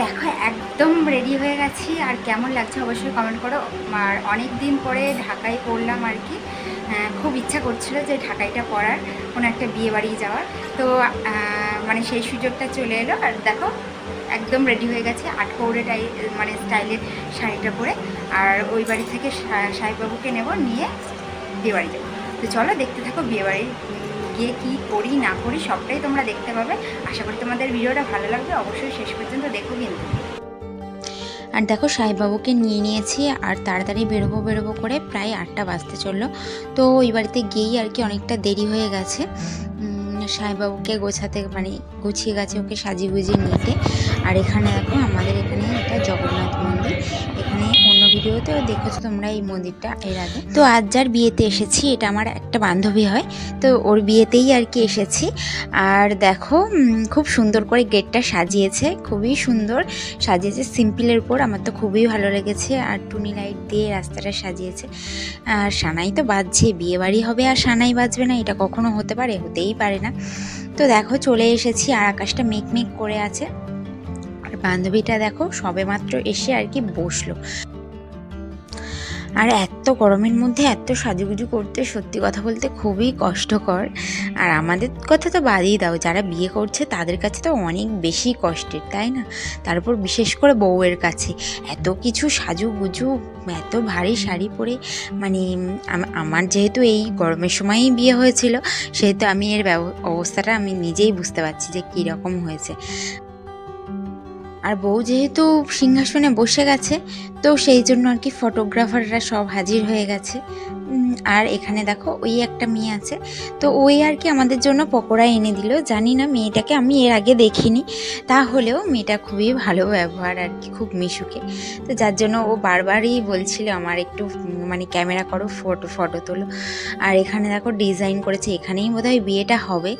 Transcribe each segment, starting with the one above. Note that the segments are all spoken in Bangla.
দেখো, একদম রেডি হয়ে গেছি। আর কেমন লাগছে অবশ্যই কমেন্ট করো। আর অনেক দিন পরে ঢাকায় পড়লাম আর কি। খুব ইচ্ছা করছিল যে ঢাকাইটা পরার কোনো একটা বিয়ে বাড়ি যাওয়ার। তো মানে সেই সুযোগটা চলে এলো। আর দেখো, একদম রেডি হয়ে গেছে আটকৌড়ে টাই মানে স্টাইলের শাড়িটা পরে। আর ওই বাড়ি থেকে সাহেববাবুকে নেব, নিয়ে বিয়ে বাড়ি যাব তো চলো দেখতে থাকো বিয়ে বাড়ি গিয়ে কী করি, না করি সবটাই তোমরা দেখতে পাবে। আশা করি তোমাদের ভিডিওটা ভালো লাগবে। অবশ্যই শেষ পর্যন্ত দেখো কিন্তু। আর দেখো সাহেববাবুকে নিয়ে নিয়েছি আর তাড়াতাড়ি বেরোবো বেরোবো করে প্রায় আটটা বাজতে চলল। তো ওই বাড়িতে গিয়েই আর কি অনেকটা দেরি হয়ে গেছে। সাহেববাবুকে গোছাতে মানে গুছিয়ে গেছে ওকে সাজিয়ে গুজিয়ে নিতে। আর এখানে দেখো, আমাদের এখানে একটা জগন্নাথ মন্দির। এখানে অন্য ভিডিওতেও দেখেছ তোমরা এই মন্দিরটা এর আগে। তো আজ যার বিয়েতে এসেছি, এটা আমার একটা বান্ধবী হয়, তো ওর বিয়েতেই আর কি এসেছি। আর দেখো খুব সুন্দর করে গেটটা সাজিয়েছে, খুবই সুন্দর। সাজিয়েছে, সিম্পলের উপর, আমার তো খুবই ভালো লেগেছে। আর টুনি লাইট দিয়ে রাস্তাটা সাজিয়েছে। আর সানাই তো বাজছে, বিয়ে বাড়ি হবে আর সানাই বাজবে না, এটা কখনো হতে পারে, হতেই পারে না। তো দেখো, চলে এসেছি আর আকাশটা মেঘ মেঘ করে আছে। আর বান্ধবীটা দেখো, সবেমাত্র এসে আর কি বসল। আর এত গরমের মধ্যে এত সাজুগুজু করতে সত্যি কথা বলতে খুবই কষ্টকর। আর আমাদের কথা তো বাদই দাও, যারা বিয়ে করছে তাদের কাছে তো অনেক বেশি কষ্টের, তাই না? তারপর বিশেষ করে বউয়ের কাছে। এত কিছু সাজুগুজু, এত ভারী শাড়ি পরে মানে আমার যেহেতু এই গরমের সময়ই বিয়ে হয়েছিল, সেহেতু আমি এর অবস্থাটা আমি নিজেই বুঝতে পারছি যে কী রকম হয়েছে। আর বউ যেহেতু সিংহাসনে বসে গেছে, তো সেই জন্য আর কি ফটোগ্রাফাররা সব হাজির হয়ে গেছে। আর এখানে দেখো ওই একটা মেয়ে আছে। তো ওই আর কি আমাদের জন্য পকোড়া এনে দিল। জানি না মেয়েটাকে আমি এর আগে দেখিনি। তাহলেও মেয়েটা খুবই ভালো ব্যবহার আর কি, খুব মিশুকে। তো যার জন্য ও বারবারই বলছিল আমার একটু মানে ক্যামেরা করো, ফটো ফটো তোলো। আর এখানে দেখো ডিজাইন করেছে, এখানেই বোধহয় বিয়েটা হবে।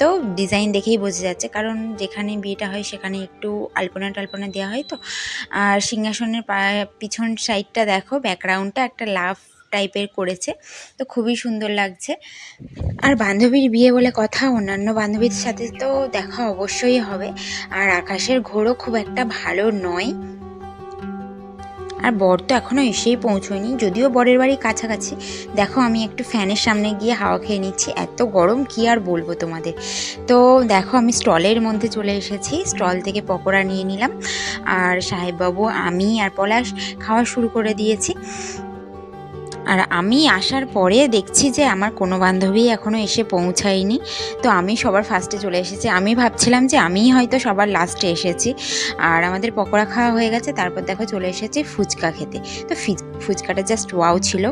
তো ডিজাইন দেখেই বোঝা যাচ্ছে। কারণ যেখানে বিয়েটা হয় সেখানে একটু আলপনা টালপনা দেওয়া হয় তো। আর সিংহাসনের পিছন সাইডটা দেখো ব্যাকগ্রাউন্ডটা একটা লাভ টাইপের করেছে। তো খুবই সুন্দর লাগছে। আর বান্ধবীর বিয়ে বলে কথা, অন্যান্য বান্ধবীর সাথে তো দেখা অবশ্যই হবে। আর আকাশের ঘোরও খুব একটা ভালো নয়। আর বর তো এখনও এসেই পৌঁছয়নি। যদিও বরের বাড়ি কাছাকাছি। দেখো, আমি একটু ফ্যানের সামনে গিয়ে হাওয়া খেয়ে নিচ্ছি। এত গরম, কি আর বলব তোমাদের? তো দেখো, আমি স্টলের মধ্যে চলে এসেছি। স্টল থেকে পকোড়া নিয়ে নিলাম। আর সাহেববাবু, আমি আর পলাশ খাওয়া শুরু করে দিয়েছি। আর আমি আসার পরে দেখছি যে আমার কোনো বান্ধবী এখনও এসে পৌঁছায়নি। তো আমি সবার ফার্স্টে চলে এসেছি। আমি ভাবছিলাম যে আমিই হয়তো সবার লাস্টে এসেছি। আর আমাদের পকোড়া খাওয়া হয়ে গেছে। তারপর দেখো চলে এসেছি ফুচকা খেতে। তো ফুচকাটা জাস্ট ওয়াও ছিল।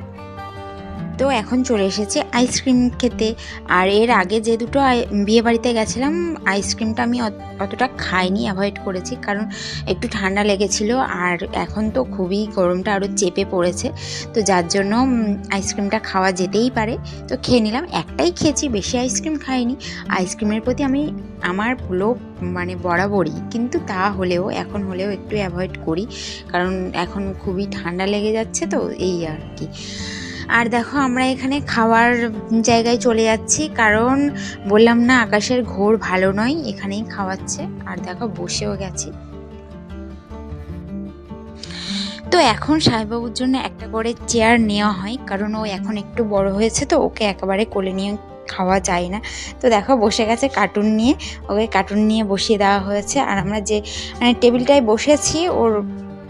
তো এখন চলে এসেছে আইসক্রিম খেতে। আর এর আগে যে দুটো বিয়ে বাড়িতে গেছিলাম আইসক্রিমটা আমি অত- অতটা খাইনি অ্যাভয়েড করেছি। কারণ একটু ঠান্ডা লেগেছিল আর এখন তো খুবই গরমটা আরও চেপে পড়েছে। তো যার জন্য আইসক্রিমটা খাওয়া যেতেই পারে। তো খেয়ে নিলাম। একটাই খেয়েছি, বেশি আইসক্রিম খাইনি। আইসক্রিমের প্রতি আমি, আমার লোভ মানে বরাবরই। কিন্তু তা হলেও, এখন হলেও একটু অ্যাভয়েড করি। কারণ এখন খুবই ঠান্ডা লেগে যাচ্ছে তো, এই আর কি। আর দেখো আমরা এখানে খাওয়ার জায়গায় চলে যাচ্ছি, কারণ বললাম না আকাশের ঘোর ভালো নয়, এখানেই খাওয়াচ্ছে। আর দেখো বসেও গেছি। তো এখন সাহেববাবুর জন্য একটা করে চেয়ার নেওয়া হয়, কারণ ও এখন একটু বড় হয়েছে তো, ওকে একেবারে কোলে নিয়ে খাওয়া যায় না। তো দেখো বসে গেছে কার্টুন নিয়ে, ওকে কার্টুন নিয়ে বসিয়ে দেওয়া হয়েছে। আর আমরা যে মানে টেবিলটায় বসেছি, ওর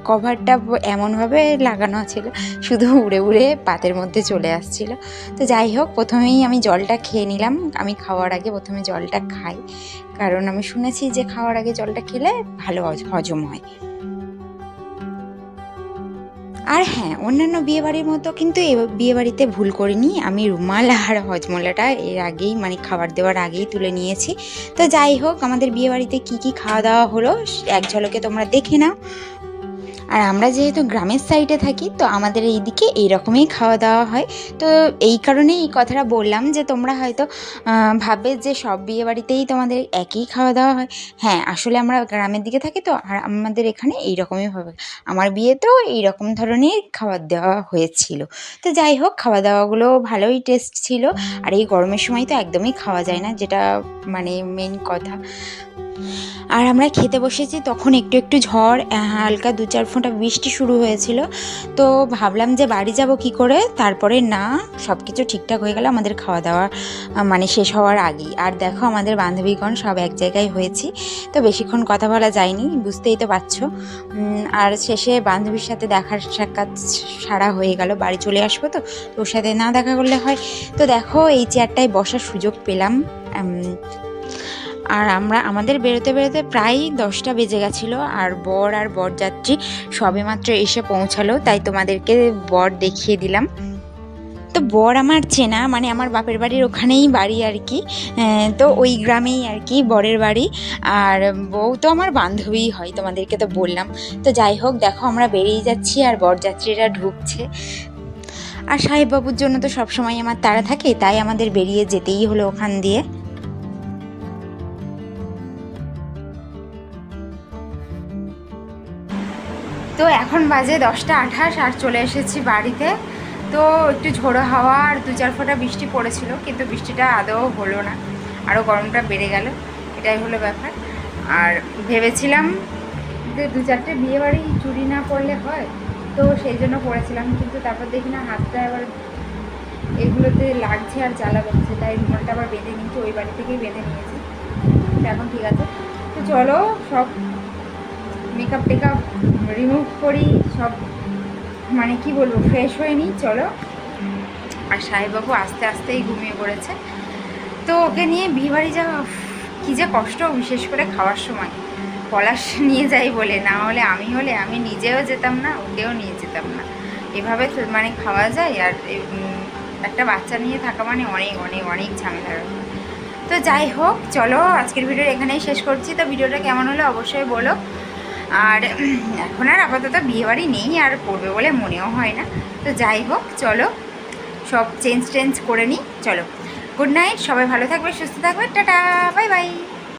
কভারটা এমনভাবে লাগানো ছিল, শুধু উড়ে উড়ে পাতের মধ্যে চলে আসছিল। তো যাই হোক, প্রথমেই আমি জলটা খেয়ে নিলাম। আমি খাওয়ার আগে প্রথমে জলটা খাই। কারণ আমি শুনেছি যে খাওয়ার আগে জলটা খেলে ভালো হজম হয়। আর হ্যাঁ অন্যান্য বিয়েবাড়ির মতো কিন্তু এ বিয়েবাড়িতে ভুল করিনি। আমি রুমাল আর হজমলাটা এর আগেই মানে খাবার দেওয়ার আগেই তুলে নিয়েছি। তো যাই হোক, আমাদের বিয়েবাড়িতে কি কি খাওয়া দাওয়া হলো, এক ঝলকে তোমরা দেখে নাও। আর আমরা যেহেতু গ্রামের সাইডে থাকি, তো আমাদের এইদিকে এইরকমই খাওয়া দাওয়া হয়। তো এই কারণেই এই কথাটা বললাম যে তোমরা হয়তো ভাববে যে সব বিয়ে বাড়িতেই তোমাদের একই খাওয়া দাওয়া হয়। হ্যাঁ আসলে আমরা গ্রামের দিকে থাকি তো, আর আমাদের এখানে এইরকমই হবে। আমার বিয়েতেও এইরকম ধরনের খাবার দেওয়া হয়েছিল। তো যাই হোক, খাওয়া দাওয়াগুলো ভালোই টেস্ট ছিল। আর এই গরমের সময় তো একদমই খাওয়া যায় না, যেটা মানে মেন কথা। আর আমরা খেতে বসেছি, তখন একটু একটু ঝড় হালকা দু চার ফোঁটা বৃষ্টি শুরু হয়েছিল। তো ভাবলাম যে বাড়ি যাব কি করে, তারপরে না সব কিছু ঠিকঠাক হয়ে গেল, আমাদের খাওয়া দাওয়া মানে শেষ হওয়ার আগেই। আর দেখো, আমাদের বান্ধবীগণ সব এক জায়গায় হয়েছি, তো বেশিক্ষণ কথা বলা যায়নি, বুঝতেই তো পারছ। আর শেষে বান্ধবীর সাথে দেখার সাক্ষাৎ সারা হয়ে গেল, বাড়ি চলে আসব তো ওর সাথে না দেখা করলে হয়। তো দেখো, এই চেয়ারটায় বসার সুযোগ পেলাম আর আমরা, আমাদের বেরোতে বেরোতে প্রায় দশটা বেজে গেছিল, আর বর আর বরযাত্রী সবেমাত্র এসে পৌঁছালো, তাই তোমাদেরকে বর দেখিয়ে দিলাম। তো বর আমার চেনা মানে আমার বাপের বাড়ির ওখানেই বাড়ি আর কি তো ওই গ্রামেই আর কি বরের বাড়ি, আর বউ তো আমার বান্ধবীই হয়, তোমাদেরকে তো বললাম। তো যাই হোক, দেখো আমরা বেরিয়ে যাচ্ছি, আর বরযাত্রীরা ঢুকছে। আর সাহেববাবুর জন্য তো সবসময় আমার তাড়া থাকে, তাই আমাদের বেরিয়ে যেতেই হলো ওখান দিয়ে। এখন বাজে দশটা আঠাশ আর চলে এসেছি বাড়িতে। তো একটু ঝোড়ো হাওয়া আর দু চার ফোঁটা বৃষ্টি পড়েছিল, কিন্তু বৃষ্টিটা আদৌ হলো না। আরও গরমটা বেড়ে গেল, এটাই হলো ব্যাপার। আর ভেবেছিলাম যে দু চারটে বিয়ে বাড়ি চুরি না করলে হয়, তো সেই জন্য পড়েছিলাম কিন্তু তারপর দেখি না হাতটা এবার এগুলোতে লাগছে আর জ্বালা করছে তাই রুমালটা আবার বেঁধে নিয়েছি, ওই বাড়ি থেকেই বেঁধে নিয়েছি। এখন ঠিক আছে। তো চলো, সব মেকআপ টেকআপ রিমুভ করি সব মানে কি বলব ফ্রেশ হয়ে নিই চলো। আর সাহেববাবু আস্তে আস্তেই ঘুমিয়ে পড়েছে। তো ওকে নিয়ে বিয়েবাড়ি উফ, কি যে কষ্ট বিশেষ করে খাওয়ার সময়। পলাশ নিয়ে যাই বলে না হলে আমি হলে আমি নিজেও যেতাম না ওকেও নিয়ে যেতাম না। এভাবে মানে খাওয়া যায় আর একটা বাচ্চা নিয়ে থাকা মানে অনেক অনেক অনেক ঝামেলার। তো যাই হোক চলো আজকের ভিডিও এখানেই শেষ করছি। তো ভিডিওটা কেমন হলো অবশ্যই বলো। আর এখন আর আপাতত বিয়েবাড়ি নেই আর করবে বলে মনেও হয় না। তো যাই হোক, চলো সব চেঞ্জ টেঞ্জ করে নিই। চলো গুড নাইট সবাই ভালো থাকবে, সুস্থ থাকবে, টাটা বাই বাই